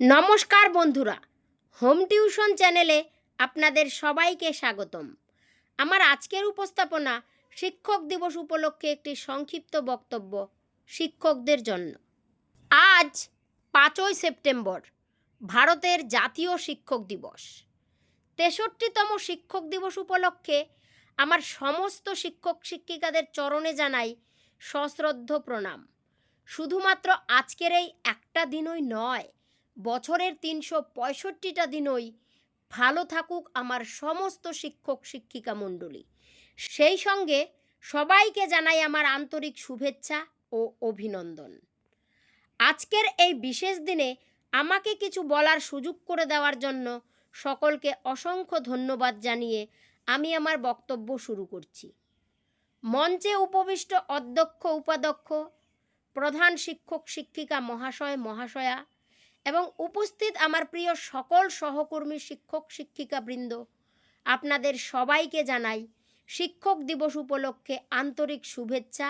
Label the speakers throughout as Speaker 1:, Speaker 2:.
Speaker 1: নমস্কার বন্ধুরা, home tuition চ্যানেলে আপনাদের সবাইকে স্বাগতম। আমার আজকের উপস্থাপনা শিক্ষক দিবস উপলক্ষে একটি সংক্ষিপ্ত বক্তব্য শিক্ষকদের জন্য। আজ পাঁচই সেপ্টেম্বর, ভারতের জাতীয় শিক্ষক দিবস। তেষট্টিতম শিক্ষক দিবস উপলক্ষে আমার সমস্ত শিক্ষক শিক্ষিকাদের চরণে জানাই সশ্রদ্ধ প্রণাম। শুধুমাত্র আজকের এই একটা দিনই নয় বছরের তিনশো পঁয়ষট্টিটা দিনই ভালো থাকুক আমার সমস্ত শিক্ষক শিক্ষিকা মণ্ডলী। সেই সঙ্গে সবাইকে জানাই আমার আন্তরিক শুভেচ্ছা ও অভিনন্দন। আজকের এই বিশেষ দিনে আমাকে কিছু বলার সুযোগ করে দেওয়ার জন্য সকলকে অসংখ্য ধন্যবাদ জানিয়ে আমি আমার বক্তব্য শুরু করছি। মঞ্চে উপবিষ্ট অধ্যক্ষ, উপাধ্যক্ষ, প্রধান শিক্ষক, শিক্ষিকা, মহাশয়, মহাশয়া এবং উপস্থিত আমার প্রিয় সকল সহকর্মী, শিক্ষক শিক্ষিকাবৃন্দ আপনাদের সবাইকে জানাই শিক্ষক দিবস উপলক্ষে আন্তরিক শুভেচ্ছা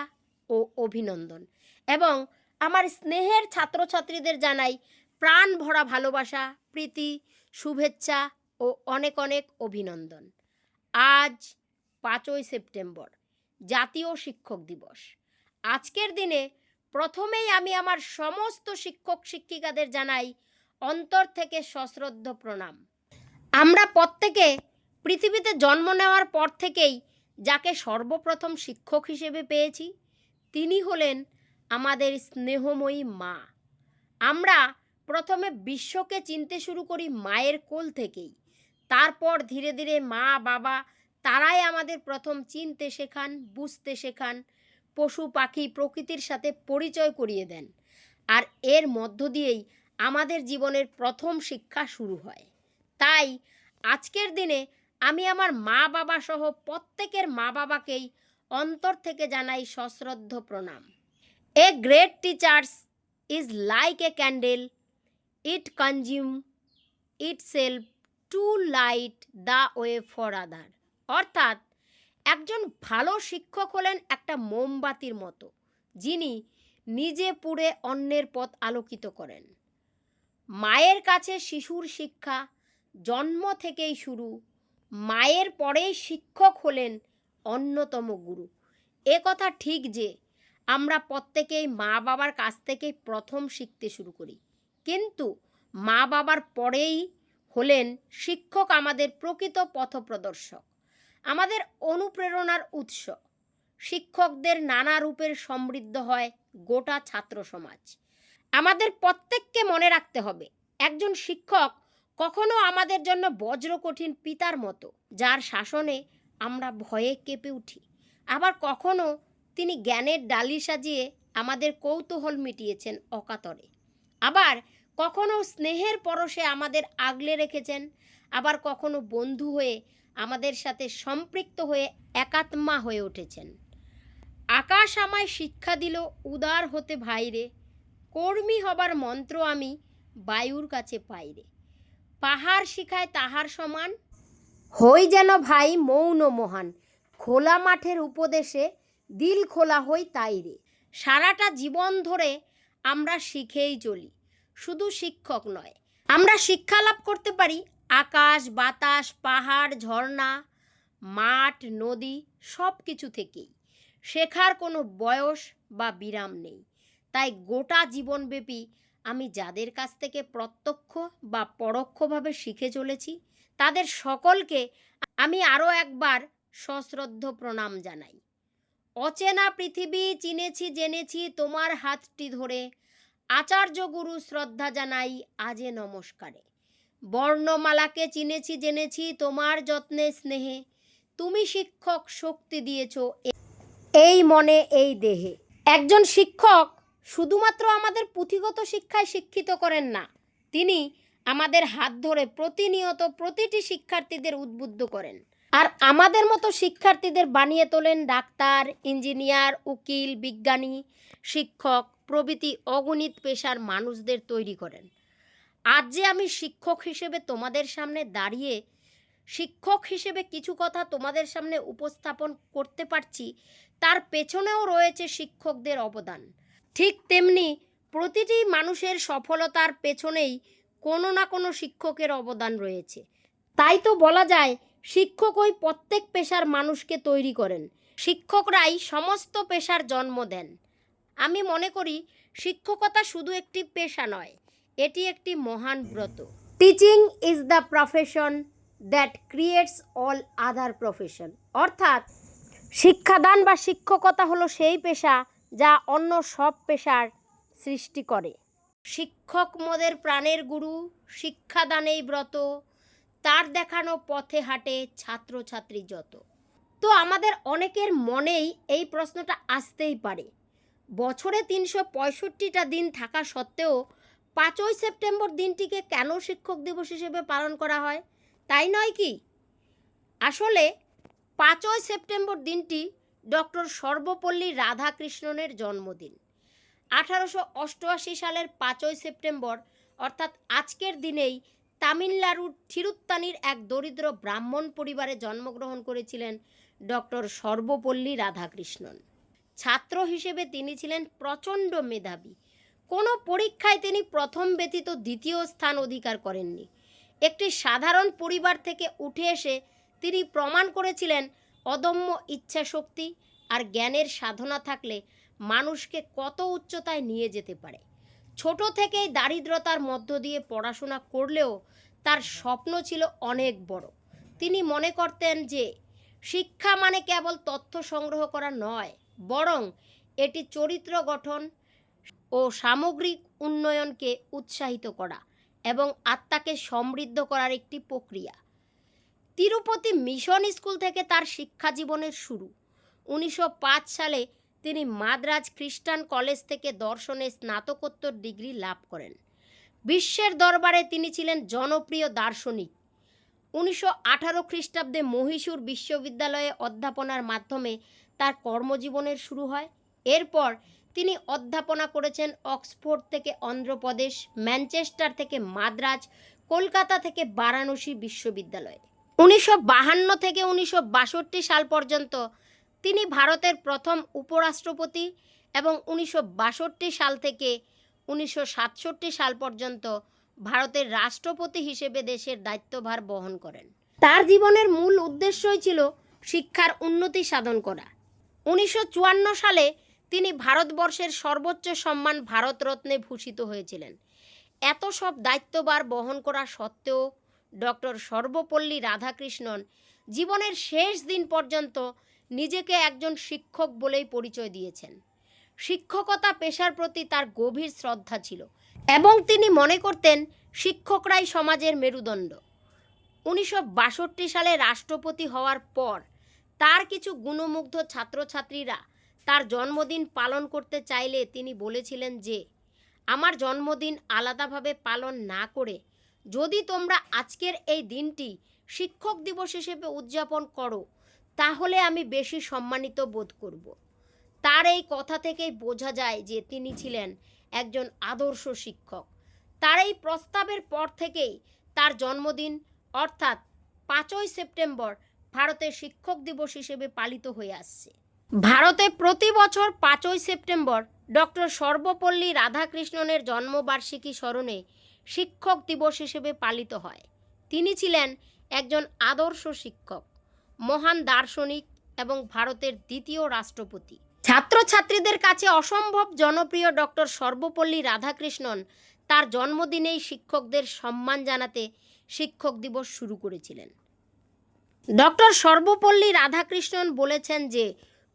Speaker 1: ও অভিনন্দন। এবং আমার স্নেহের ছাত্রছাত্রীদের জানাই প্রাণ ভরা ভালোবাসা, প্রীতি, শুভেচ্ছা ও অনেক অনেক অভিনন্দন। আজ পাঁচই সেপ্টেম্বর, জাতীয় শিক্ষক দিবস। আজকের দিনে প্রথমেই আমি আমার সমস্ত শিক্ষক শিক্ষিকাদের জানাই অন্তর থেকে সশ্রদ্ধ প্রণাম। আমরা প্রত্যেকে পৃথিবীতে জন্ম নেওয়ার পর থেকেই যাকে সর্বপ্রথম শিক্ষক হিসেবে পেয়েছি, তিনি হলেন আমাদের স্নেহময়ী মা। আমরা প্রথমে বিশ্বকে চিনতে শুরু করি মায়ের কোল থেকেই। তারপর ধীরে ধীরে মা, বাবা, তারাই আমাদের প্রথম চিনতে শেখান, বুঝতে শেখান পশু, পাখি প্রকৃতির সাথে পরিচয় করিয়ে দেন। আর এর মধ্য দিয়েই আমাদের জীবনের প্রথম শিক্ষা শুরু হয়। তাই আজকের দিনে আমি আমার মা বাবা সহ প্রত্যেকের মা বাবাকেই অন্তর থেকে জানাই সশ্রদ্ধ প্রণাম। A great teachers is like a candle it consume itself to light the way for other অর্থাৎ একজন ভালো শিক্ষক হলেন একটা মোমবাতির মতো, যিনি নিজে পুড়ে অন্যের পথ আলোকিত করেন। মায়ের কাছে শিশুর শিক্ষা জন্ম থেকেই শুরু, মায়ের পরেই শিক্ষক হলেন অন্যতম গুরু। এ কথা ঠিক যে আমরা প্রত্যেকেই মা বাবার কাছ থেকেই প্রথম শিখতে শুরু করি, কিন্তু মা বাবার পরেই হলেন শিক্ষক আমাদের প্রকৃত পথপ্রদর্শক। আমাদের অনুপ্রেরণার উৎস। শিক্ষকদের নানা রূপের সমৃদ্ধ হয় গোটা ছাত্র সমাজ। আমাদের প্রত্যেককে মনে রাখতে হবে, একজন শিক্ষক কখনো আমাদের জন্য বজ্র কঠিন পিতার মতো, যার শাসনে আমরা ভয়ে কেঁপে উঠি। আবার কখনো তিনি জ্ঞানের ডালি সাজিয়ে আমাদের কৌতূহল মিটিয়েছেন অকাতরে। আবার কখনো স্নেহের পরশে আমাদের আগলে রেখেছেন। আবার কখনো বন্ধু হয়ে আমাদের সাথে সম্পৃক্ত হয়ে একাত্মা হয়ে উঠেছেন। আকাশ আমায় শিক্ষা দিল, উদার হতে ভাইরে, কর্মী হবার মন্ত্র আমি বায়ুর কাছে পাইরে। পাহাড় শিখায় তাহার সমান, হই যেন ভাই মৌন মহান, খোলা মাঠের উপদেশে দিল খোলা হই তাইরে। সারাটা জীবন ধরে আমরা শিখেই চলি, শুধু শিক্ষক নয়, আমরা শিক্ষা লাভ করতে পারি আকাশ, বাতাস, পাহাড়, ঝর্ণা, মাঠ, নদী সব কিছু থেকেই। শেখার কোনো বয়স বা বিরাম নেই। তাই গোটা জীবনব্যাপী আমি যাদের কাছ থেকে প্রত্যক্ষ বা পরোক্ষভাবে শিখে চলেছি, তাদের সকলকে আমি আরও একবার সশ্রদ্ধ প্রণাম জানাই। অচেনা পৃথিবী চিনেছি, জেনেছি, তোমার হাতটি ধরে আচার্য গুরু শ্রদ্ধা জানাই, আজে নমস্কারে। বর্ণমালাকে চিনেছি, জেনেছি তোমার যত্নে, স্নেহে। তুমি শিক্ষক শক্তি দিয়েছ এই মনে, এই দেহে। একজন শিক্ষক শুধুমাত্র আমাদের পুঁথিগত শিক্ষায় শিক্ষিত করেন না, তিনি আমাদের হাত ধরে প্রতিনিয়ত প্রতিটি শিক্ষার্থীদের উদ্বুদ্ধ করেন। আর আমাদের মতো শিক্ষার্থীদের বানিয়ে তোলেন ডাক্তার, ইঞ্জিনিয়ার, উকিল, বিজ্ঞানী, শিক্ষক, প্রভৃতি অগণিত পেশার মানুষদের তৈরি করেন। আজ যে আমি শিক্ষক হিসেবে তোমাদের সামনে দাঁড়িয়ে, শিক্ষক হিসেবে কিছু কথা তোমাদের সামনে উপস্থাপন করতে পারছি, তার পেছনেও রয়েছে শিক্ষকদের অবদান। ঠিক তেমনি প্রতিটি মানুষের সফলতার পেছনেই কোনো না কোনো শিক্ষকের অবদান রয়েছে। তাই তো বলা যায়, শিক্ষক ওই প্রত্যেক পেশার মানুষকে তৈরি করেন। শিক্ষকরাই সমস্ত পেশার জন্ম দেন। আমি মনে করি, শিক্ষকতা শুধু একটি পেশা নয় এটি একটি মহান ব্রত। Teaching is the profession that creates all other profession অর্থাৎ, শিক্ষাদান বা শিক্ষকতা হলো সেই পেশা যা অন্য সব পেশার সৃষ্টি করে। শিক্ষক মোদের প্রাণের গুরু, শিক্ষাদানেই ব্রত, তার দেখানো পথে হাঁটে ছাত্রছাত্রী যত। তো আমাদের অনেকের মনেই এই প্রশ্নটা আসতেই পারে। বছরে তিনশো পঁয়ষট্টিটা দিন থাকা সত্ত্বেও পাঁচই সেপ্টেম্বর দিনটিকে কেন শিক্ষক দিবস হিসেবে পালন করা হয়? তাই নয় কি? আসলে পাঁচই সেপ্টেম্বর দিনটি ডক্টর সর্বপল্লী রাধাকৃষ্ণনের জন্মদিন। আঠারোশো অষ্টআশি সালের পাঁচই সেপ্টেম্বর, অর্থাৎ আজকের দিনেই তামিলনাড়ুর থিরুত্তানির এক দরিদ্র ব্রাহ্মণ পরিবারে জন্মগ্রহণ করেছিলেন ডক্টর সর্বপল্লী রাধাকৃষ্ণন। ছাত্র হিসেবে তিনি ছিলেন প্রচণ্ড মেধাবী। কোনো পরীক্ষায় তিনি প্রথম ব্যতীত দ্বিতীয় স্থান অধিকার করেননি। একটি সাধারণ পরিবার থেকে উঠে এসে তিনি প্রমাণ করেছিলেন অদম্য ইচ্ছাশক্তি আর জ্ঞানের সাধনা থাকলে মানুষকে কত উচ্চতায় নিয়ে যেতে পারে। ছোট থেকেই দারিদ্রতার মধ্য দিয়ে পড়াশোনা করলেও তার স্বপ্ন ছিল অনেক বড়। তিনি মনে করতেন যে শিক্ষা মানে কেবল তথ্য সংগ্রহ করা নয়, বরং এটি চরিত্র গঠন ও সামগ্রিক উন্নয়নকে উৎসাহিত করা এবং আত্মাকে সমৃদ্ধ করার একটি প্রক্রিয়া। তিরুপতি মিশন স্কুল থেকে তার শিক্ষা জীবনের শুরু। উনিশশো পাঁচ সালে তিনি মাদ্রাজ খ্রিস্টান কলেজ থেকে দর্শনে স্নাতকোত্তর ডিগ্রি লাভ করেন। বিশ্বের দরবারে তিনি ছিলেন জনপ্রিয় দার্শনিক। উনিশশো আঠারো খ্রিস্টাব্দে মহীশূর বিশ্ববিদ্যালয়ে অধ্যাপনার মাধ্যমে তার কর্মজীবনের শুরু হয়। এরপর তিনি অধ্যাপনা করেছেন অক্সফোর্ড থেকে অন্ধ্রপ্রদেশ, ম্যানচেস্টার থেকে মাদ্রাজ, কলকাতা থেকে বারাণসী বিশ্ববিদ্যালয়ে। উনিশশো বাহান্ন থেকে উনিশশো বাষট্টি সাল পর্যন্ত তিনি ভারতের প্রথম উপরাষ্ট্রপতি এবং উনিশশো বাষট্টি সাল থেকে উনিশশো সাতষট্টি সাল পর্যন্ত ভারতের রাষ্ট্রপতি হিসেবে দেশের দায়িত্বভার বহন করেন। তার জীবনের মূল উদ্দেশ্যই ছিল শিক্ষার উন্নতি সাধন করা। উনিশশো চুয়ান্ন সালে তিনি ভারতবর্ষের সর্বোচ্চ সম্মান ভারতরত্নে ভূষিত হয়েছিলেন। এত সব দায়িত্ববার বহন করা সত্ত্বেও ডক্টর সর্বপল্লী রাধাকৃষ্ণন জীবনের শেষ দিন পর্যন্ত নিজেকে একজন শিক্ষক বলেই পরিচয় দিয়েছেন। শিক্ষকতা পেশার প্রতি তার গভীর শ্রদ্ধা ছিল এবং তিনি মনে করতেন শিক্ষকরাই সমাজের মেরুদণ্ড। উনিশশো বাষট্টি সালে রাষ্ট্রপতি হওয়ার পর তার কিছু গুণমুগ্ধ ছাত্রছাত্রীরা তার জন্মদিন পালন করতে চাইলে তিনি বলেছিলেন যে, আমার জন্মদিন আলাদাভাবে পালন না করে যদি তোমরা আজকের এই দিনটি শিক্ষক দিবস হিসেবে উদযাপন করো, তাহলে আমি বেশি সম্মানিত বোধ করব তার এই কথা থেকেই বোঝা যায় যে তিনি ছিলেন একজন আদর্শ শিক্ষক। তার এই প্রস্তাবের পর থেকেই তার জন্মদিন, অর্থাৎ পাঁচই সেপ্টেম্বর, ভারতের শিক্ষক দিবস হিসেবে পালিত হয়ে আসছে। ভারতে প্রতি বছর পাঁচই সেপ্টেম্বর ডক্টর সর্বপল্লী রাধাকৃষ্ণনের জন্মবার্ষিকী স্মরণে শিক্ষক দিবস হিসেবে পালিত হয়। তিনি ছিলেন একজন আদর্শ শিক্ষক, মহান দার্শনিক এবং ভারতের দ্বিতীয় রাষ্ট্রপতি। ছাত্রছাত্রীদের কাছে অসম্ভব জনপ্রিয় ডক্টর সর্বপল্লী রাধাকৃষ্ণন তার জন্মদিনেই শিক্ষকদের সম্মান জানাতে শিক্ষক দিবস শুরু করেছিলেন। ডক্টর সর্বপল্লী রাধাকৃষ্ণন বলেছেন যে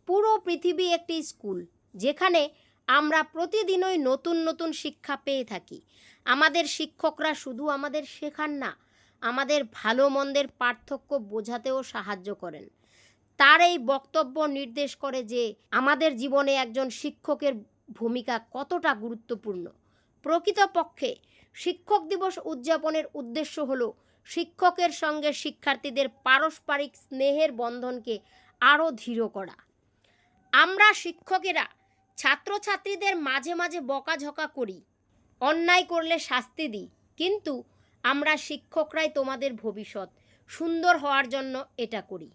Speaker 1: পুরো পৃথিবী একটি স্কুল, যেখানে আমরা প্রতিদিনই নতুন নতুন শিক্ষা পেয়ে থাকি। আমাদের শিক্ষকরা শুধু আমাদের শেখান না, আমাদের ভালো মন্দের পার্থক্য বোঝাতেও সাহায্য করেন। তার এই বক্তব্য নির্দেশ করে যে আমাদের জীবনে একজন শিক্ষকের ভূমিকা কতটা গুরুত্বপূর্ণ। প্রকৃতপক্ষে শিক্ষক দিবস উদযাপনের উদ্দেশ্য হলো শিক্ষকের সঙ্গে শিক্ষার্থীদের পারস্পরিক স্নেহের বন্ধনকে আরও দৃঢ় করা। আমরা শিক্ষকেরা ছাত্রছাত্রীদের মাঝে মাঝে বকাঝকা করি, অন্যায় করলে শাস্তি দিই, কিন্তু আমরা শিক্ষকরাই তোমাদের ভবিষ্যৎ, সুন্দর হওয়ার জন্য এটা করি।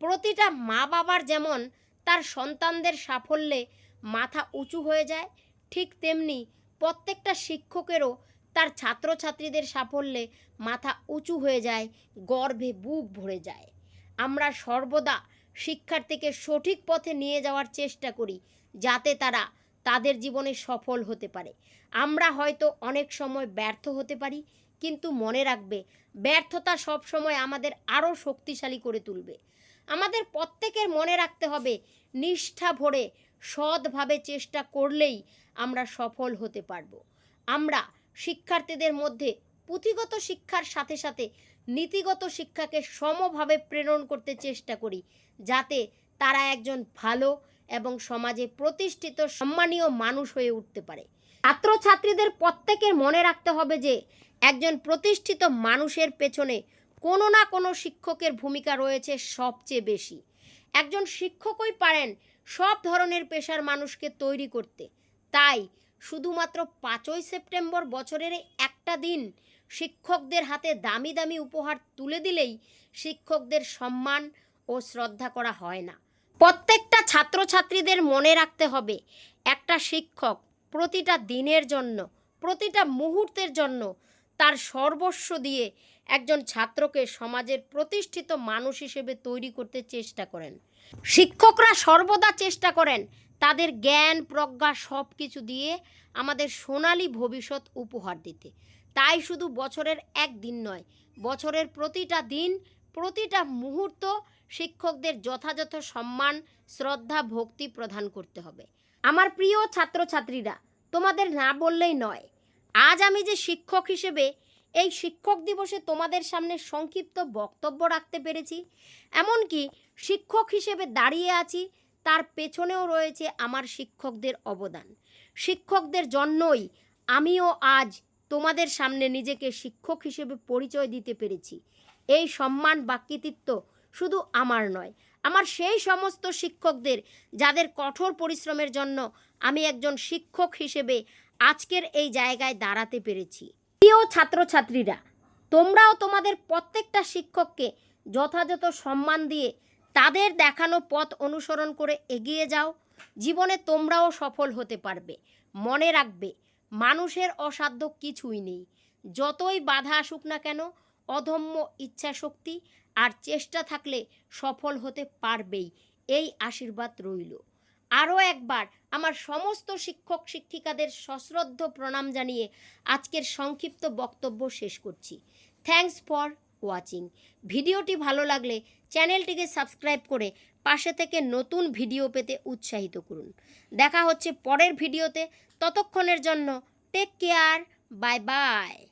Speaker 1: প্রতিটা মা বাবার যেমন তার সন্তানদের সাফল্যে মাথা উঁচু হয়ে যায়, ঠিক তেমনি প্রত্যেকটা শিক্ষকেরও তার ছাত্রছাত্রীদের সাফল্যে মাথা উঁচু হয়ে যায়, গর্ভে বুক ভরে যায়। আমরা সর্বদা শিক্ষার্থীকে সঠিক পথে নিয়ে যাওয়ার চেষ্টা করি, যাতে তারা তাদের জীবনে সফল হতে পারে। আমরা হয়তো অনেক সময় ব্যর্থ হতে পারি, কিন্তু মনে রাখবে, ব্যর্থতা সব সময় আমাদের আরও শক্তিশালী করে তুলবে। আমাদের প্রত্যেকের মনে রাখতে হবে, নিষ্ঠা ভরে, সৎভাবে চেষ্টা করলেই আমরা সফল হতে পারব। আমরা শিক্ষার্থীদের মধ্যে পুঁথিগত শিক্ষার সাথে সাথে নীতিগত শিক্ষাকে সমভাবে প্রেরণ করতে চেষ্টা করি, যাতে তারা একজন ভালো এবং সমাজে প্রতিষ্ঠিত সম্মানীয় মানুষ হয়ে উঠতে পারে। ছাত্রছাত্রীদের প্রত্যেকের মনে রাখতে হবে যে, একজন প্রতিষ্ঠিত মানুষের পেছনে কোনো না কোনো শিক্ষকের ভূমিকা রয়েছে সবচেয়ে বেশি। একজন শিক্ষকই পারেন সব ধরনের পেশার মানুষকে তৈরি করতে। তাই শুধুমাত্র পাঁচই সেপ্টেম্বর বছরের এই একটা দিন শিক্ষকদের হাতে দামি দামি উপহার তুলে দিলেই শিক্ষকদের সম্মান ও শ্রদ্ধা করা হয় না। প্রত্যেকটা ছাত্রছাত্রীদের মনে রাখতে হবে, একটা শিক্ষক প্রতিটা দিনের জন্য, প্রতিটা মুহূর্তের জন্য তার সর্বস্ব দিয়ে একজন ছাত্রকে সমাজের প্রতিষ্ঠিত মানুষ হিসেবে তৈরি করতে চেষ্টা করেন। শিক্ষকরা সর্বদা চেষ্টা করেন তাদের জ্ঞান, প্রজ্ঞা সব কিছু দিয়ে আমাদের সোনালী ভবিষ্যৎ উপহার দিতে। তাই শুধু বছরের এক দিন নয়, বছরের প্রতিটা দিন, প্রতিটা মুহূর্ত শিক্ষকদের যথাযথ সম্মান, শ্রদ্ধা, ভক্তি প্রদান করতে হবে। আমার প্রিয় ছাত্রছাত্রীরা, তোমাদের না বললেই নয়, আজ আমি যে শিক্ষক হিসেবে এই শিক্ষক দিবসে তোমাদের সামনে সংক্ষিপ্ত বক্তব্য রাখতে পেরেছি, এমনকি শিক্ষক হিসেবে দাঁড়িয়ে আছি তার পেছনেও রয়েছে আমার শিক্ষকদের অবদান। শিক্ষকদের জন্যই আমিও আজ তোমাদের সামনে নিজেকে শিক্ষক হিসেবে পরিচয় দিতে পেরেছি। এই সম্মান বা কৃতিত্ব শুধু আমার নয়, আমার সেই সমস্ত শিক্ষকদের যাদের কঠোর পরিশ্রমের জন্য আমি একজন শিক্ষক হিসেবে আজকের এই জায়গায় দাঁড়াতে পেরেছি। প্রিয় ছাত্রছাত্রীরা, তোমরাও তোমাদের প্রত্যেকটা শিক্ষককে যথাযথ সম্মান দিয়ে তাদের দেখানো পথ অনুসরণ করে এগিয়ে যাও। জীবনে তোমরাও সফল হতে পারবে। মনে রাখবে, মানুষের অসাধ্য কিছুই নেই। যতই বাধা আসুক না কেন অদম্য ইচ্ছাশক্তি আর চেষ্টা থাকলে সফল হতে পারবেই, এই আশীর্বাদ রইল। আরও একবার আমার সমস্ত শিক্ষক শিক্ষিকাদের সশ্রদ্ধ প্রণাম জানিয়ে আজকের সংক্ষিপ্ত বক্তব্য শেষ করছি। থ্যাঙ্কস ফর ওয়াচিং ভিডিওটি ভালো লাগলে চ্যানেলটিকে সাবস্ক্রাইব করে পাশে থেকে নতুন ভিডিও পেতে উৎসাহিত করুন। দেখা হচ্ছে পরের ভিডিওতে। ততক্ষণের জন্য টেক কেয়ার বাই বাই